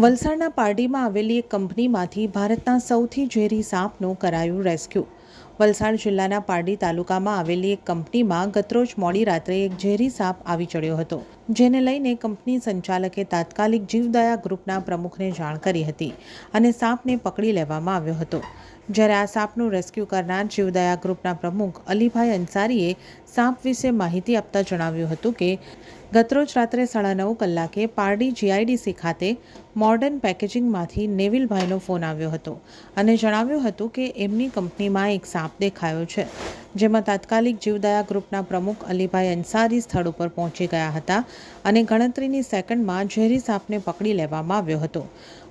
વલસાડના પારડીમાં આવેલી એક કંપનીમાંથી ભારતના સૌથી ઝેરી સાપનું કરાયું રેસ્ક્યુ. વલસાડ જિલ્લાના પારડી તાલુકામાં આવેલી એક કંપનીમાં ગતરોજ મોડી રાત્રે એક ઝેરી સાપ આવી ચડ્યો હતો, જેને લઈને કંપની સંચાલકે તાત્કાલિક જીવદયા ગ્રુપના પ્રમુખને જાણ કરી હતી અને સાપને પકડી લેવામાં આવ્યો હતો. જ્યારે આ સાપનું રેસ્ક્યુ કરનાર જીવદયા ગ્રુપના પ્રમુખ અલીભાઈ અંસારીએ સાપ વિશે માહિતી આપતા જણાવ્યું હતું કે ગતરોજ રાત્રે સાડા નવ કલાકે પારડી જીઆઈડીસી ખાતે મોર્ડન પેકેજિંગમાંથી નેવિલભાઈનો ફોન આવ્યો હતો અને જણાવ્યું હતું કે એમની કંપનીમાં એક સાપ દેખાયો છે. જેમાં તાત્કાલિક જીવદયા ગ્રુપના પ્રમુખ અલીભાઈ અંસારી સ્થળ ઉપર પહોંચી ગયા હતા અને ગણતરીની સેકન્ડમાં ઝેરી સાપને પકડી લેવામાં આવ્યો હતો.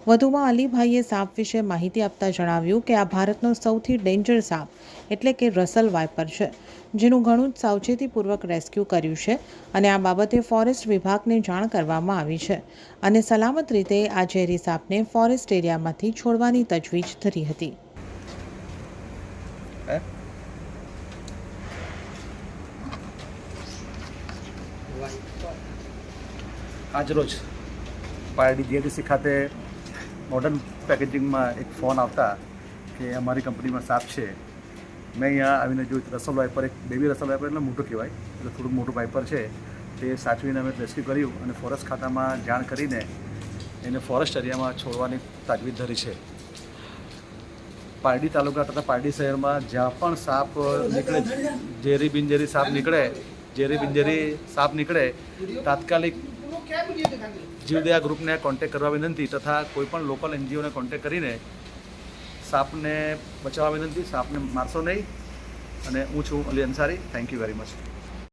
વધુમાં અલીભાઈએ સાપ વિશે માહિતી આપતા જણાવ્યું કે આ ભારતનો સૌથી ડેન્જર સાપ એટલે કે રસલ વાઇપર છે, જેનું ઘણું જ સાવચેતીપૂર્વક રેસ્ક્યુ કર્યું છે અને આ બાબતે ફોરેસ્ટ વિભાગને જાણ કરવામાં આવી છે અને સલામત રીતે આ ઝેરી સાપને ફોરેસ્ટ એરિયામાંથી છોડવાની તજવીજ ધરી હતી. આજરોજ પારડી જીએડીસી ખાતે મોડર્ન પેકેજિંગમાં એક ફોન આવતા કે અમારી કંપનીમાં સાપ છે. મેં અહીંયા આવીને જોયું રસલ વાઇપર એક બેબી રસલ વાઇપર એટલે મોટું કહેવાય. એટલે થોડુંક મોટું વાઇપર છે. તે સાચવીને અમે રેસ્ક્યુ કર્યું અને ફોરેસ્ટ ખાતામાં જાણ કરીને એને ફોરેસ્ટ એરિયામાં છોડવાની તાજવીજ ધરી છે. પારડી તાલુકા તથા પારડી શહેરમાં જ્યાં પણ સાપ નીકળે, ઝેરી બિનઝેરી સાપ નીકળે ઝેરી બિનઝેરી સાપ નીકળે, તાત્કાલિક જીવદયા ગ્રુપને કોન્ટેક કરવા વિનંતી તથા કોઈપણ લોકલ એનજીઓને કોન્ટેક્ટ કરીને સાપને બચાવવા વિનંતી. સાપને મારશો નહીં. અને હું છું Ali Ansari. Thank you very much